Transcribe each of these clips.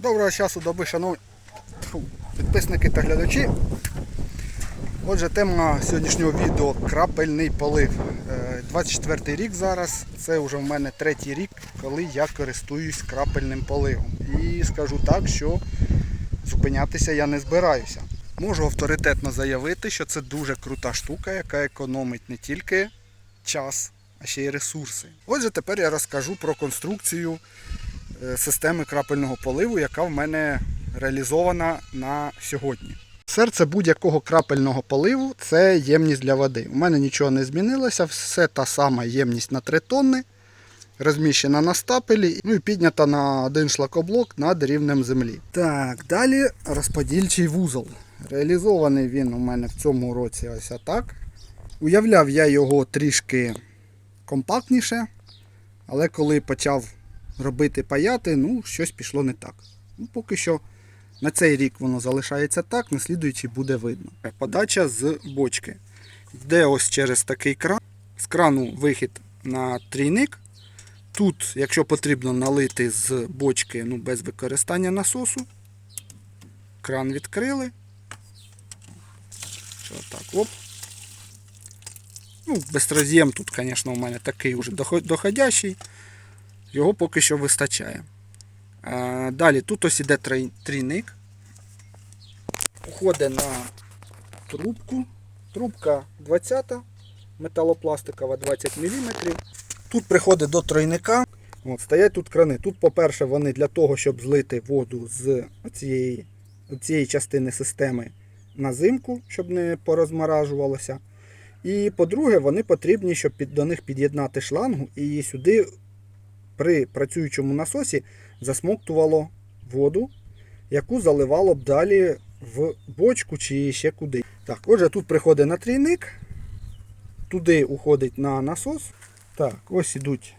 Доброго часу доби, шановні підписники та глядачі. Отже, тема сьогоднішнього відео крапельний полив. Е, 24 рік зараз, це вже в мене третій рік, коли я користуюсь крапельним поливом. І скажу так, що зупинятися я не збираюся. Можу авторитетно заявити, що це дуже крута штука, яка економить не тільки час, а ще й ресурси. Отже, тепер я розкажу про конструкцію е, системи крапельного поливу, яка в мене реалізована на сьогодні. Серце будь-якого крапельного поливу це ємність для води. У мене нічого не змінилося, все та сама ємність на 3 тонни, розміщена на стапелі ну і піднята на один шлакоблок над рівнем землі. Так, далі розподільчий вузол. Реалізований він у мене в цьому році ось так. Уявляв я його трішки компактніше, але коли почав робити паяти, ну, щось пішло не так. Ну, поки що на цей рік воно залишається так, на слідуючий буде видно. Подача з бочки. Йде ось через такий кран. З крану вихід на трійник. Тут, якщо потрібно налити з бочки ну, без використання насосу, кран відкрили. Що так, оп. Ну, безроз'єм тут, звісно, у мене такий уже дохо- доходящий. Його поки що вистачає. Далі тут ось іде трійник. Уходить на трубку. Трубка 20 металопластикова 20 мм. Тут приходить до тройника. От, стоять тут крани. Тут, по-перше, вони для того, щоб злити воду з цієї, цієї частини системи на зимку, щоб не порозморажувалося. І по-друге, вони потрібні, щоб під, до них під'єднати шлангу і сюди при працюючому насосі засмоктувало воду, яку заливало б далі в бочку чи ще куди. Так, отже, тут приходить на трійник, туди уходить на насос. Так, ось ідуть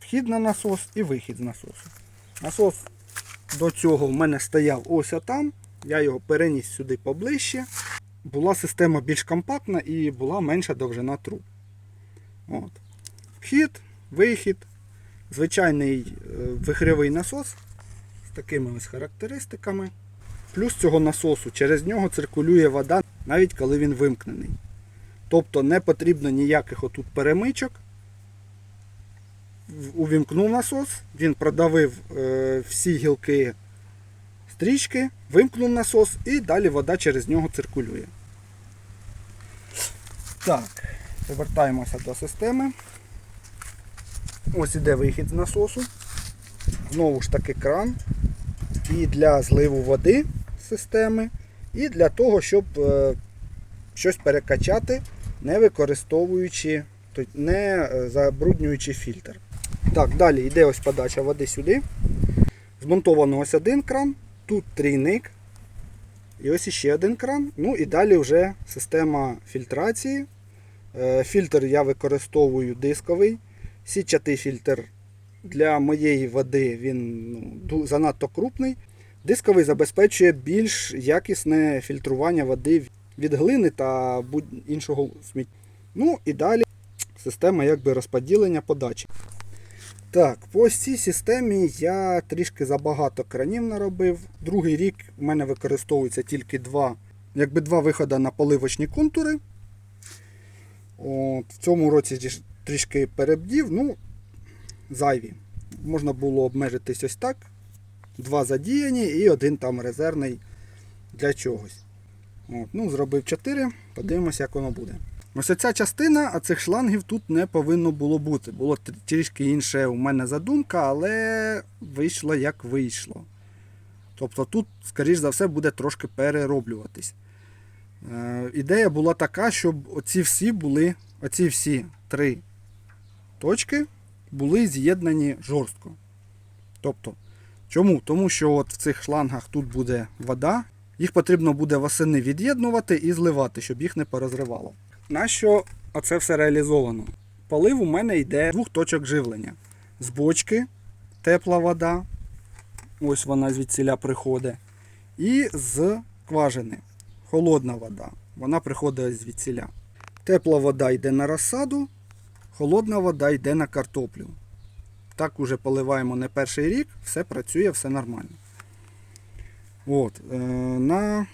вхід на насос і вихід з насосу. Насос до цього в мене стояв ось там. Я його переніс сюди поближче. Була система більш компактна і була менша довжина труб. От. Вхід, вихід, звичайний е, вихревий насос з такими ось характеристиками. Плюс цього насосу через нього циркулює вода, навіть коли він вимкнений. Тобто не потрібно ніяких отут перемичок. Увімкнув насос, він продавив е, всі гілки стрічки, вимкнув насос і далі вода через нього циркулює. Так, повертаємося до системи. Ось іде вихід з насосу. Знову ж таки кран. І для зливу води системи, і для того, щоб е, щось перекачати, не використовуючи, не е, забруднюючи фільтр. Так, далі йде ось подача води сюди. Змонтовано ось один кран, тут трійник. І ось іще один кран. Ну і далі вже система фільтрації. Е, Фільтр я використовую дисковий. Сітчатий фільтр для моєї води він ну, занадто крупний. Дисковий забезпечує більш якісне фільтрування води від глини та будь-іншого сміття. Ну і далі система якби розподілення подачі. Так, по цій системі я трішки забагато кранів наробив. Другий рік в мене використовується тільки два, якби два виходи на поливочні контури. От, в цьому році трішки перебдів, ну, зайві. Можна було обмежитись ось так. Два задіяні і один там резервний для чогось. От, ну, Зробив 4, подивимося, як воно буде. Ось ця частина, а цих шлангів тут не повинно було бути. Було трішки інша у мене задумка, але вийшло як вийшло. Тобто тут, скоріш за все, буде трошки перероблюватись. Е, ідея була така, щоб оці всі були, оці всі три точки були з'єднані жорстко. Тобто, чому? Тому що от в цих шлангах тут буде вода, їх потрібно буде восени від'єднувати і зливати, щоб їх не порозривало. На що оце все реалізовано? Полив у мене йде двох точок живлення. З бочки тепла вода, ось вона звідсіля приходить. І з скважини холодна вода. Вона приходить звідсіля. Тепла вода йде на розсаду, холодна вода йде на картоплю. Так уже поливаємо не перший рік, все працює, все нормально. От, е, на,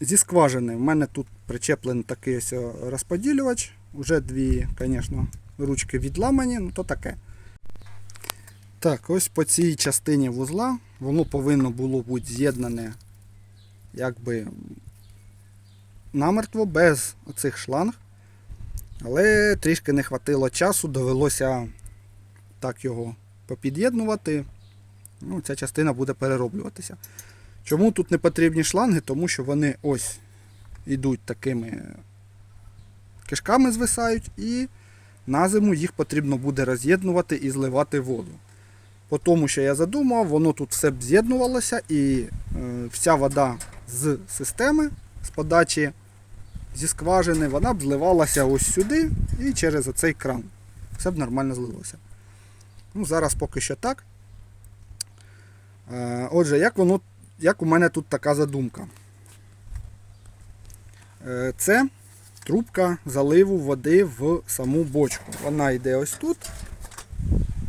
зі скважини в мене тут причеплений такий ось е, розподілювач. Уже дві, звісно, ручки відламані, ну то таке. Так, ось по цій частині вузла воно повинно було бути з'єднане якби намертво без оцих шланг. Але трішки не хватило часу, довелося так його попід'єднувати. Ну, ця частина буде перероблюватися. Чому тут не потрібні шланги? Тому що вони ось йдуть такими кишками звисають і на зиму їх потрібно буде роз'єднувати і зливати воду. По тому, що я задумав, воно тут все б з'єднувалося і е, вся вода з системи, з подачі зі скважини, вона б зливалася ось сюди і через оцей кран. Все б нормально злилося. Ну, зараз поки що так. Е, Отже, як воно, як у мене тут така задумка? Е, Це трубка заливу води в саму бочку. Вона йде ось тут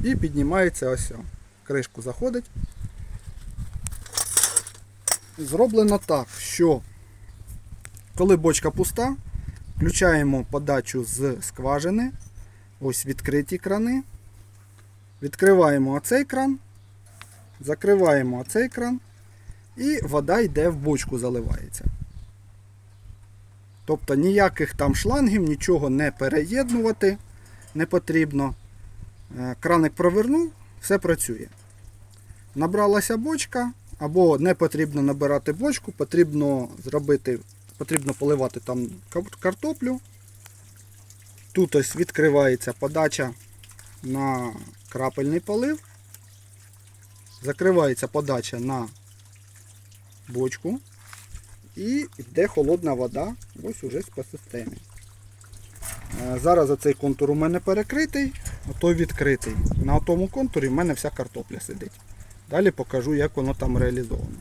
і піднімається ось. Кришку заходить. Зроблено так, що коли бочка пуста, включаємо подачу з скважини. Ось відкриті крани. Відкриваємо оцей кран, закриваємо оцей кран і вода йде в бочку заливається. Тобто ніяких там шлангів, нічого не переєднувати не потрібно. Е, Краник провернув, все працює. Набралася бочка, або не потрібно набирати бочку, потрібно зробити, потрібно поливати там картоплю. Тут ось відкривається подача на крапельний полив. Закривається подача на бочку. І йде холодна вода ось уже по системі. Е, Зараз оцей контур у мене перекритий, а той відкритий. На тому контурі в мене вся картопля сидить. Далі покажу, як воно там реалізовано.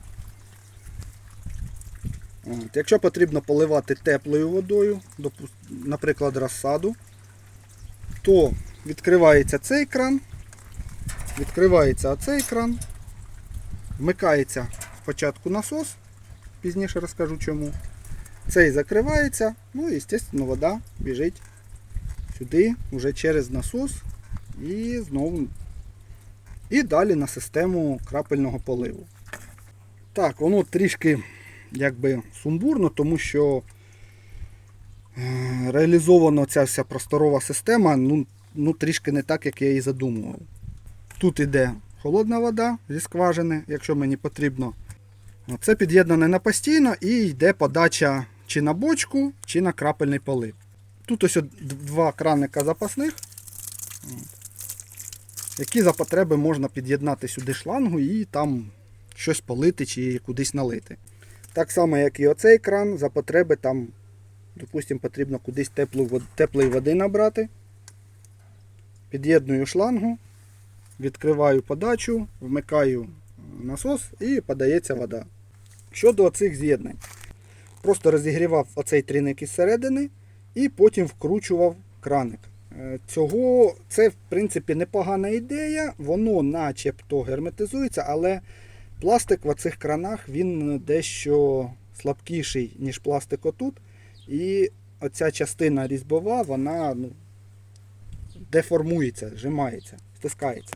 Якщо потрібно поливати теплою водою, наприклад, розсаду, то відкривається цей кран, відкривається оцей кран, вмикається спочатку насос, пізніше розкажу чому. Цей закривається, ну і, звісно, вода біжить сюди, вже через насос і знову. І далі на систему крапельного поливу. Так, воно трішки якби сумбурно, тому що е, реалізована ця вся просторова система ну, ну, трішки не так, як я її задумував. Тут іде холодна вода зі скважини, якщо мені потрібно. Це під'єднане на постійно і йде подача чи на бочку, чи на крапельний полив. Тут ось два краника запасних, які за потреби можна під'єднати сюди шлангу і там щось полити чи кудись налити. Так само, як і оцей кран, за потреби там, допустимо, потрібно кудись теплу, теплої води набрати. Під'єдную шлангу, відкриваю подачу, вмикаю насос і подається вода. Щодо оцих з'єднань. Просто розігрівав оцей трійник із середини і потім вкручував краник. Е, Цього це в принципі непогана ідея, воно начебто герметизується, але пластик в оцих кранах він дещо слабкіший, ніж пластик отут. І оця частина різьбова, вона ну, деформується, зжимається, стискається,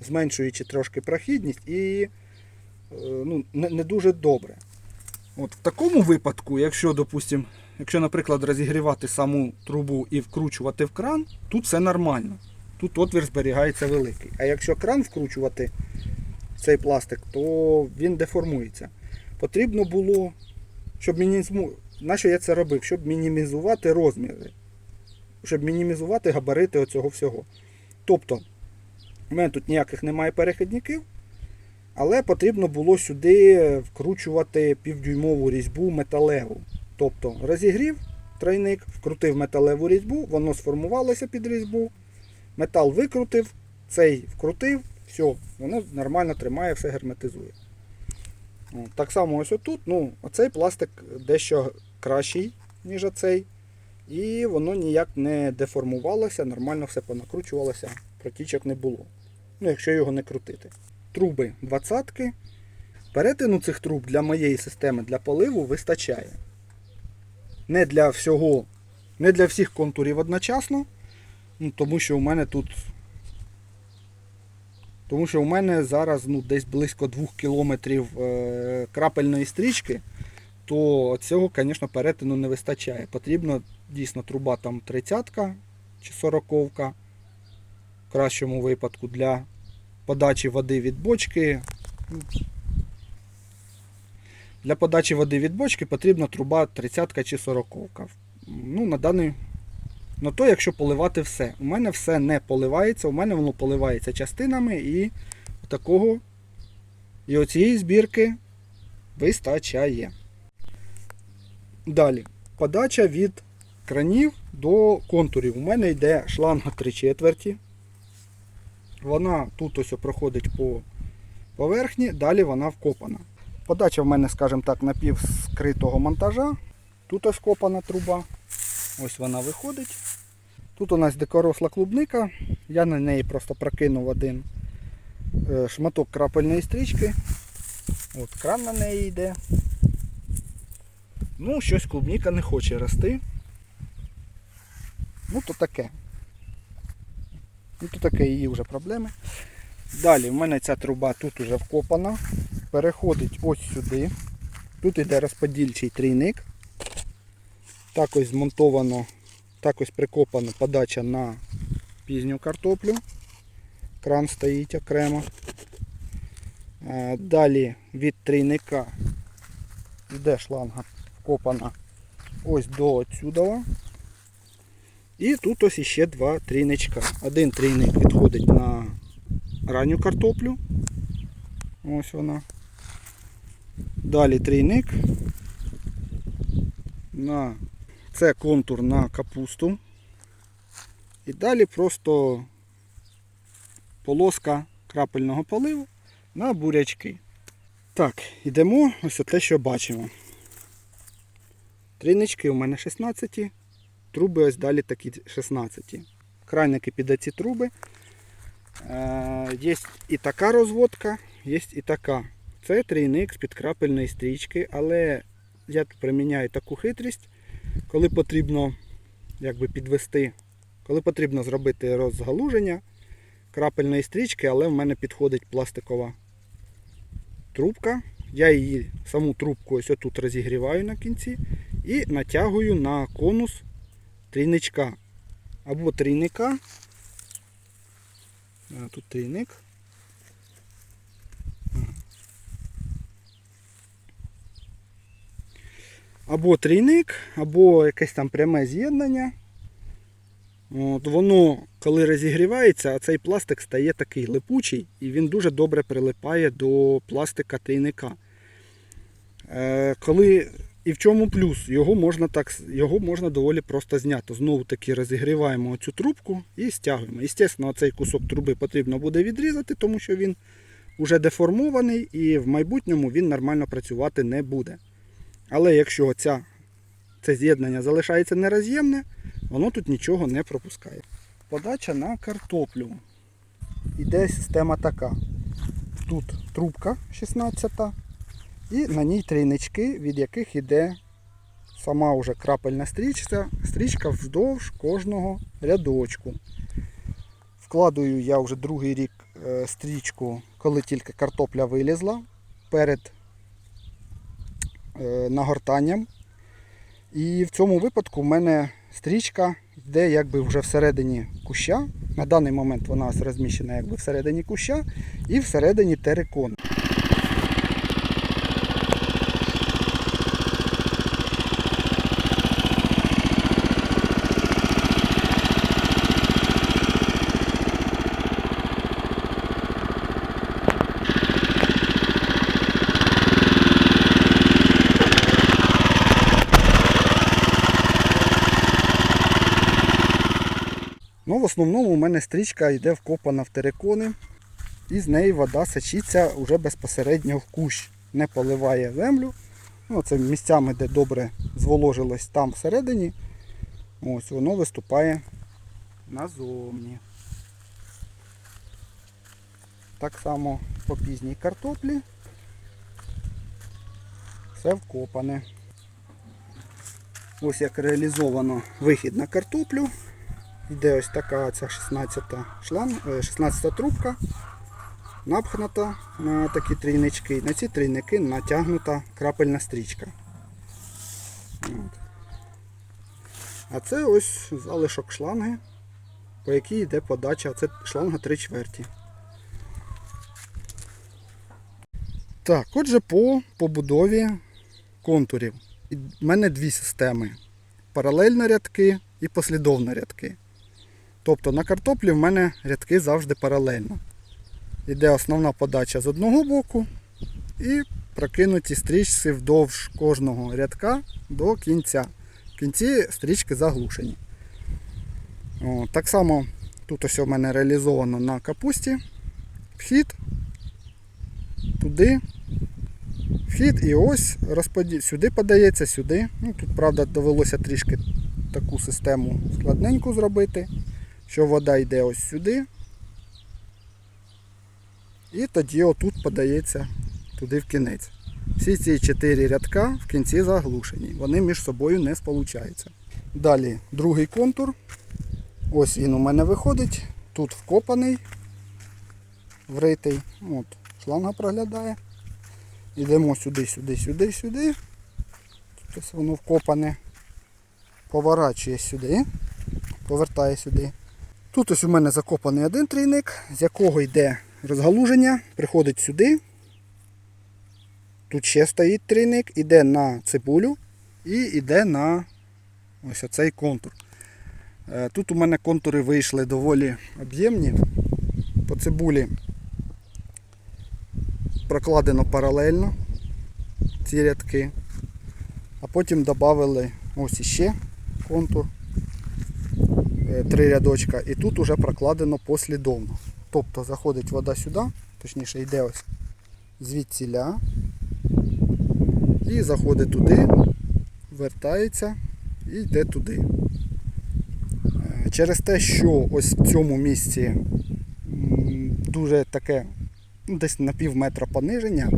зменшуючи трошки прохідність і е, ну, не, не дуже добре. От в такому випадку, якщо, допустим, якщо, наприклад, розігрівати саму трубу і вкручувати в кран, тут все нормально. Тут отвір зберігається великий. А якщо кран вкручувати цей пластик, то він деформується. Потрібно було, щоб мінімізму... На що я це робив? Щоб мінімізувати розміри, щоб мінімізувати габарити оцього всього. Тобто, у мене тут ніяких немає перехідників, але потрібно було сюди вкручувати півдюймову різьбу металеву. Тобто розігрів тройник, вкрутив металеву різьбу, воно сформувалося під різьбу, метал викрутив, цей вкрутив, все, воно нормально тримає, все герметизує. Так само ось отут, ну, оцей пластик дещо кращий, ніж оцей. І воно ніяк не деформувалося, нормально все понакручувалося, протічок не було. Ну, якщо його не крутити. Труби 20 Перетину цих труб для моєї системи для поливу вистачає. Не для всього, не для всіх контурів одночасно, ну, тому що у мене тут. Тому що у мене зараз ну, десь близько 2 кілометрів е, крапельної стрічки, то цього, звісно, перетину не вистачає. Потрібно дійсно труба там 30 чи 40 в кращому випадку для подачі води від бочки. Для подачі води від бочки потрібна труба 30 чи 40. Ну, на даний. Ну то якщо поливати все. У мене все не поливається, у мене воно поливається частинами і такого і оцієї збірки вистачає. Далі. Подача від кранів до контурів. У мене йде шланга 3 четверті. Вона тут ось проходить по поверхні, далі вона вкопана. Подача в мене, скажімо так, напівскритого монтажа. Тут ось копана труба. Ось вона виходить. Тут у нас дикоросла клубника. Я на неї просто прокинув один е, шматок крапельної стрічки. От кран на неї йде. Ну, щось клубніка не хоче рости. Ну, то таке. Ну, то таке її вже проблеми. Далі в мене ця труба тут уже вкопана. Переходить ось сюди. Тут йде розподільчий трійник. Так ось змонтовано, так ось прикопана подача на пізню картоплю. Кран стоїть окремо. Е, Далі від трійника йде шланга вкопана ось до отсюда. І тут ось іще два трійничка. Один трійник відходить на ранню картоплю. Ось вона. Далі трійник. На це контур на капусту. І далі просто полоска крапельного поливу на бурячки. Так, йдемо ось те, що бачимо. Трійнички у мене 16, труби ось далі такі 16. Крайники під ці труби. Е, Є і така розводка, є і така. Це трійник з підкрапельної стрічки, але я приміняю таку хитрість, коли потрібно якби, підвести, коли потрібно зробити розгалуження крапельної стрічки, але в мене підходить пластикова трубка. Я її саму трубку ось отут розігріваю на кінці і натягую на конус трійничка. Або трійника. Тут трійник. Або трійник, або якесь там пряме з'єднання. От, Воно, коли розігрівається, а цей пластик стає такий липучий і він дуже добре прилипає до пластика трійника. Е, коли, І в чому плюс? Його можна так, його можна доволі просто зняти. Знову таки розігріваємо цю трубку і стягуємо. Звісно, цей кусок труби потрібно буде відрізати, тому що він вже деформований і в майбутньому він нормально працювати не буде. Але якщо ця, це з'єднання залишається нероз'ємне, воно тут нічого не пропускає. Подача на картоплю. Іде система така. Тут трубка 16 і на ній трійнички, від яких йде сама вже крапельна стрічка, стрічка вздовж кожного рядочку. Вкладую я вже другий рік е, стрічку, коли тільки картопля вилізла перед нагортанням. І в цьому випадку в мене стрічка йде якби вже всередині куща. На даний момент вона розміщена якби всередині куща і всередині терикону. Основному у мене стрічка йде вкопана в терикони, і з неї вода сочиться вже безпосередньо в кущ, не поливає землю. Ну, Це місцями, де добре зволожилось там всередині. Ось воно виступає назовні. Так само по пізній картоплі. все вкопане. Ось як реалізовано вихід на картоплю. Йде ось така ця 16 шланг, е, 16 трубка, напхнута на такі трійнички. На ці трійники натягнута крапельна стрічка. От. А це ось залишок шланги, по якій йде подача. Це шланга 3 чверті. Так, отже, по побудові контурів. В мене дві системи: паралельно рядки і послідовно рядки. Тобто на картоплі в мене рядки завжди паралельно. Йде основна подача з одного боку і прокинуті стрічці вдовж кожного рядка до кінця. В кінці стрічки заглушені. О, так само тут ось у мене реалізовано на капусті. Вхід туди, вхід і ось розподі... сюди подається, сюди. Ну, тут, правда, довелося трішки таку систему складненьку зробити, що вода йде ось сюди. І тоді отут подається туди в кінець. Всі ці чотири рядка в кінці заглушені, вони між собою не сполучаються. Далі другий контур. Ось він у мене виходить. Тут вкопаний, вритий. От, шланга проглядає. Йдемо сюди, сюди, сюди, сюди. Тут воно вкопане. Поворачує сюди, повертає сюди. Тут ось у мене закопаний один трійник, з якого йде розгалуження, приходить сюди. Тут ще стоїть трійник, іде на цибулю і йде на ось оцей контур. Е, Тут у мене контури вийшли доволі об'ємні. По цибулі прокладено паралельно ці рядки, а потім додали ось іще контур, три рядочка, і тут уже прокладено послідовно. Тобто заходить вода сюди, точніше йде ось звідсіля і заходить туди, вертається і йде туди. Е, Через те, що ось в цьому місці дуже таке ну, десь на пів метра пониження,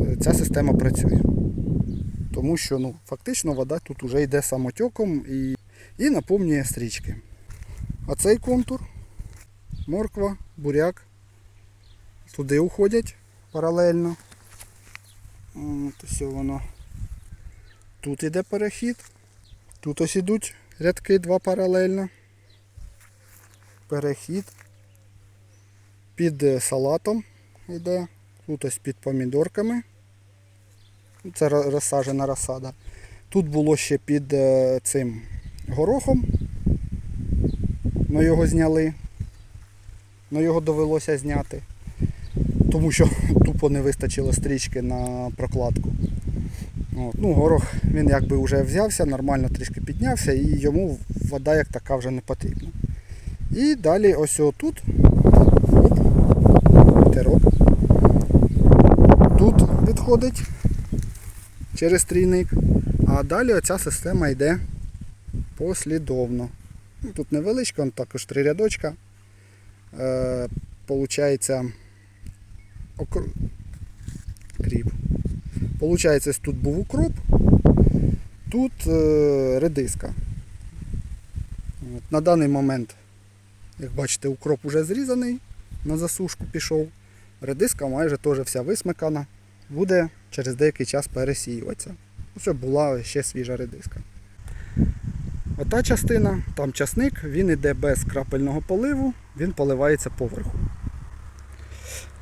е, ця система працює. Тому що ну, фактично вода тут вже йде самотьоком і, і наповнює стрічки. А цей контур, морква, буряк, туди уходять паралельно. От ось воно. Тут іде перехід. Тут ось ідуть рядки два паралельно. Перехід. Під е, салатом йде. Тут ось під помідорками. Це ро- розсаджена розсада. Тут було ще під е, цим горохом. Ми його зняли. Ну його довелося зняти. Тому що тупо не вистачило стрічки на прокладку. От. Ну, горох він якби вже взявся, нормально трішки піднявся і йому вода як така вже не потрібна. І далі ось отут. Терок. Тут відходить через трійник. А далі оця система йде послідовно. Ну, Тут невеличко, також три рядочка. Е, получається окр... Получається, тут був укроп, тут е, редиска. От, на даний момент, як бачите, укроп уже зрізаний, на засушку пішов. Редиска майже теж вся висмикана. Буде через деякий час пересіюватися. Щоб була ще свіжа редиска. Ота частина, там часник, він йде без крапельного поливу, він поливається поверху.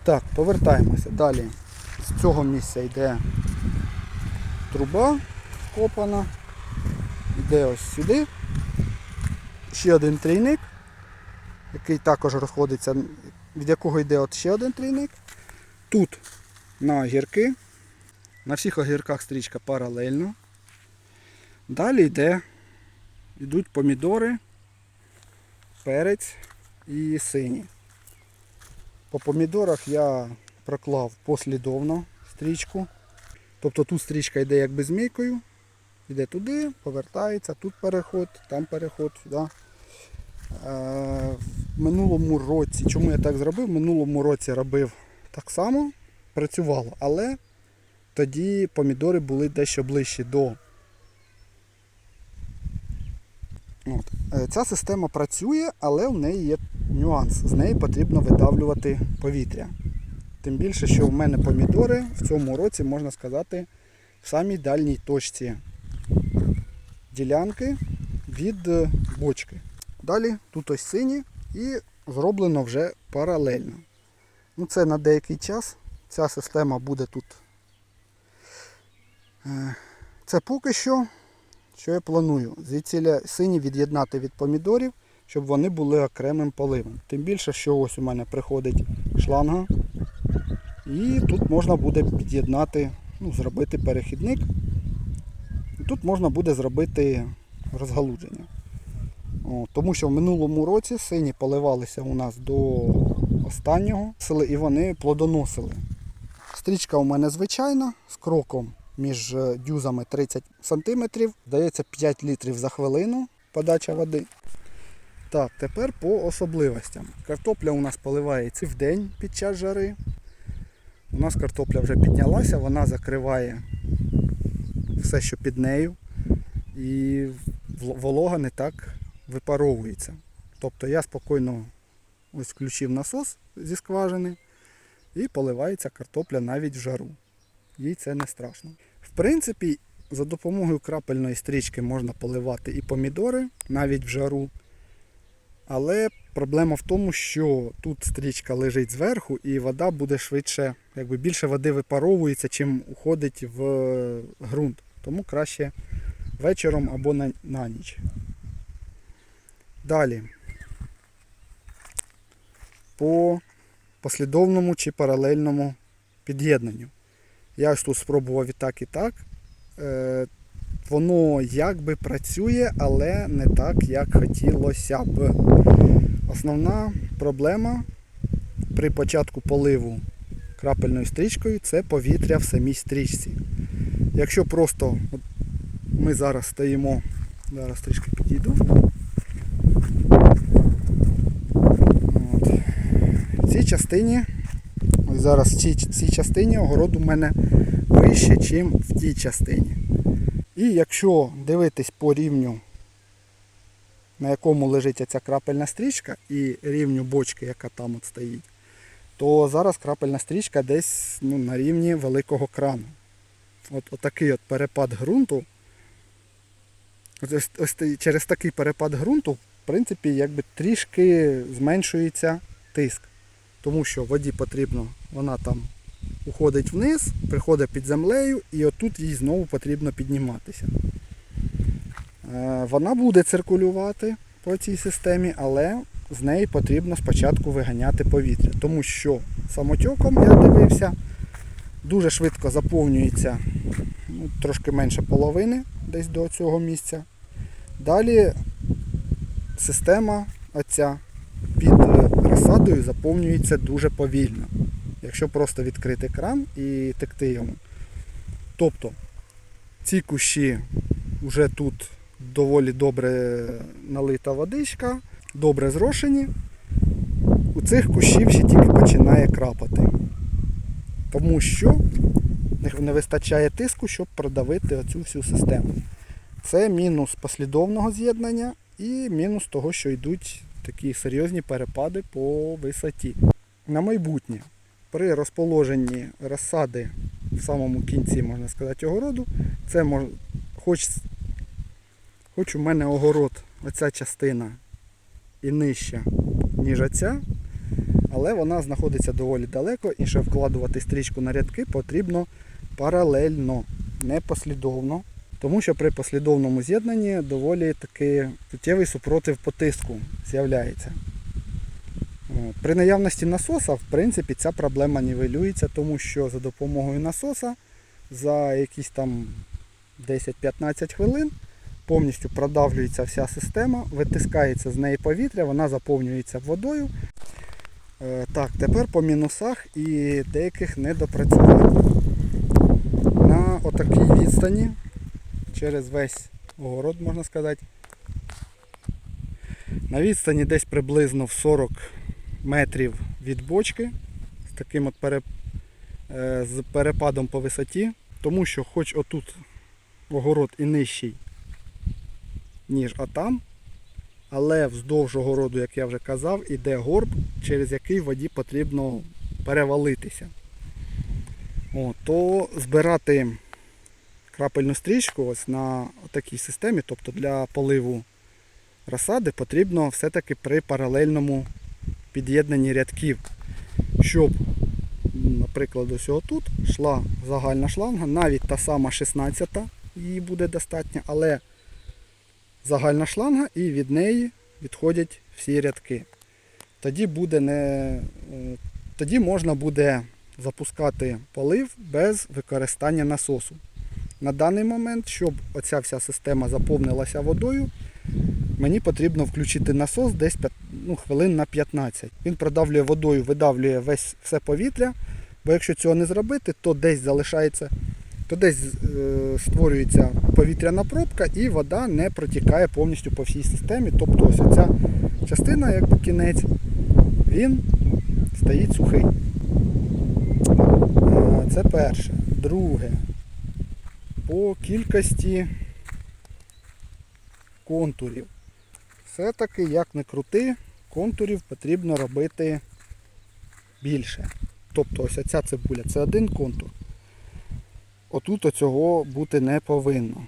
Так, повертаємося. Далі з цього місця йде труба копана. Йде ось сюди. Ще один трійник, який також розходиться, від якого йде от ще один трійник. Тут на огірки. На всіх огірках стрічка паралельно. Далі йде, йдуть помідори, перець і сині. По помідорах я проклав послідовно стрічку. Тобто тут стрічка йде якби змійкою, йде туди, повертається, тут переход, там переход, сюди. Е, В минулому році, чому я так зробив? В минулому році робив так само, працювало, але тоді помідори були дещо ближчі до. От. Е, Ця система працює, але в неї є нюанс. З неї потрібно видавлювати повітря. Тим більше, що в мене помідори в цьому році, можна сказати, в самій дальній точці ділянки від е, бочки. Далі тут ось сині і зроблено вже паралельно. Ну, це на деякий час. Ця система буде тут. Е, Це поки що, що я планую. Звідсіля сині від'єднати від помідорів, щоб вони були окремим поливом. Тим більше, що ось у мене приходить шланга. І тут можна буде під'єднати, ну, зробити перехідник. Тут можна буде зробити розгалудження. О, тому що в минулому році сині поливалися у нас до останнього і вони плодоносили. Стрічка у мене звичайна з кроком між е, дюзами 30 см. Здається 5 літрів за хвилину подача води. Так, тепер по особливостям. Картопля у нас поливається в день під час жари. У нас картопля вже піднялася, вона закриває все, що під нею. І волога не так випаровується. Тобто я спокійно ось включив насос зі скважини і поливається картопля навіть в жару. Їй це не страшно. В принципі, за допомогою крапельної стрічки можна поливати і помідори навіть в жару. Але проблема в тому, що тут стрічка лежить зверху і вода буде швидше, якби більше води випаровується, чим уходить в ґрунт. Тому краще вечором або на, на ніч. Далі. По послідовному чи паралельному під'єднанню. Я ось тут спробував і так, і так. Е, воно якби працює, але не так, як хотілося б. Основна проблема при початку поливу крапельною стрічкою це повітря в самій стрічці. Якщо просто от ми зараз стоїмо, зараз трішки підійду. От. В цій частині, ось зараз в цій, цій частині огород у мене вище, ніж в тій частині. І якщо дивитись по рівню, на якому лежить ця крапельна стрічка, і рівню бочки, яка там от стоїть, то зараз крапельна стрічка десь ну, на рівні великого крану. От, отакий от перепад ґрунту. Ось, ось через такий перепад ґрунту, в принципі, якби трішки зменшується тиск. Тому що воді потрібно, вона там уходить вниз, приходить під землею, і отут їй знову потрібно підніматися. Е, Вона буде циркулювати по цій системі, але з неї потрібно спочатку виганяти повітря. Тому що самотьоком я дивився, дуже швидко заповнюється ну, трошки менше половини десь до цього місця. Далі система оця розсадою заповнюється дуже повільно. Якщо просто відкрити кран і текти йому. Тобто ці кущі вже тут доволі добре налита водичка, добре зрошені. У цих кущів ще тільки починає крапати. Тому що не- вистачає тиску, щоб продавити оцю всю систему. Це мінус послідовного з'єднання і мінус того, що йдуть такі серйозні перепади по висоті. На майбутнє, при розположенні розсади в самому кінці, можна сказати, огороду, це мож... хоч, хоч у мене огород, оця частина і нижча, ніж оця, але вона знаходиться доволі далеко і щоб вкладувати стрічку на рядки потрібно паралельно, не послідовно. Тому що при послідовному з'єднанні доволі такий суттєвий супротив по тиску з'являється. При наявності насоса, в принципі, ця проблема нівелюється, тому що за допомогою насоса за якісь там 10-15 хвилин повністю продавлюється вся система, витискається з неї повітря, вона заповнюється водою. Е, Так, тепер по мінусах і деяких недопрацювань. На отакій відстані через весь огород, можна сказати. На відстані десь приблизно в 40 метрів від бочки з таким от пере- е, з перепадом по висоті Тому що хоч отут огород і нижчий, ніж отам, але вздовж огороду, як я вже казав, іде горб, через який воді потрібно перевалитися. О, то збирати крапельну стрічку ось на такій системі, тобто для поливу розсади, потрібно все-таки при паралельному під'єднанні рядків, щоб, наприклад, ось тут йшла загальна шланга, навіть та сама 16-та, її буде достатньо, але загальна шланга і від неї відходять всі рядки. Тоді буде не, е, тоді можна буде запускати полив без використання насосу. На даний момент, щоб оця вся система заповнилася водою, мені потрібно включити насос десь ну, хвилин на 15. Він продавлює водою, видавлює весь все повітря, бо якщо цього не зробити, то десь залишається, то десь е, створюється повітряна пробка і вода не протікає повністю по всій системі. Тобто ось ця частина, якби кінець, він стоїть сухий. Е, Це перше. Друге. По кількості контурів. Все-таки, як не крути, контурів потрібно робити більше. Тобто ось ця цибуля це один контур. Отут оцього бути не повинно.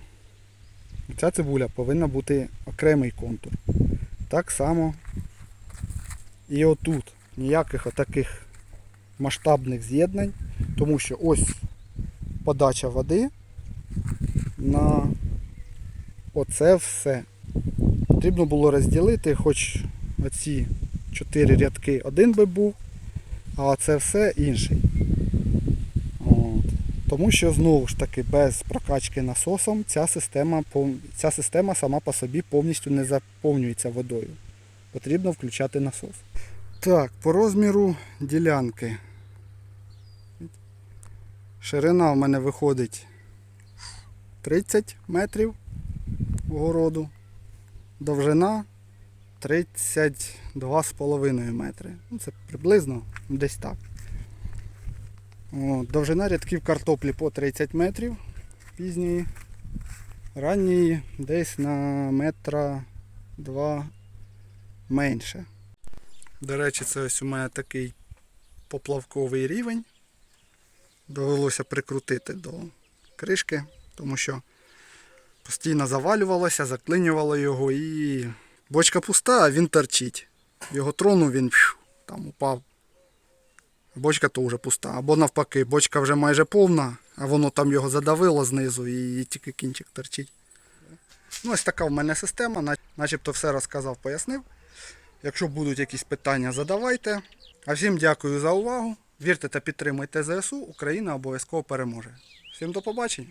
Ця цибуля повинна бути окремий контур. Так само і отут. Ніяких отаких масштабних з'єднань, тому що ось подача води на оце все. Потрібно було розділити, хоч оці чотири рядки один би був, а це все інший. От. Тому що знову ж таки без прокачки насосом ця система, ця система сама по собі повністю не заповнюється водою. Потрібно включати насос. Так, по розміру ділянки. Ширина в мене виходить 30 метрів огороду. Довжина 32,5 метри. Ну, це приблизно десь так. О, довжина рядків картоплі по 30 метрів пізньої. Ранньої десь на метра два менше. До речі, це ось у мене такий поплавковий рівень. Довелося прикрутити до кришки, тому що постійно завалювалося, заклинювало його і бочка пуста, а він торчить. Його тронув, він там упав. Бочка то вже пуста. Або навпаки, бочка вже майже повна, а воно там його задавило знизу і тільки кінчик торчить. Ну, ось така в мене система, начебто все розказав, пояснив. Якщо будуть якісь питання, задавайте. А всім дякую за увагу. Вірте та підтримуйте ЗСУ, Україна обов'язково переможе. Всім до побачення!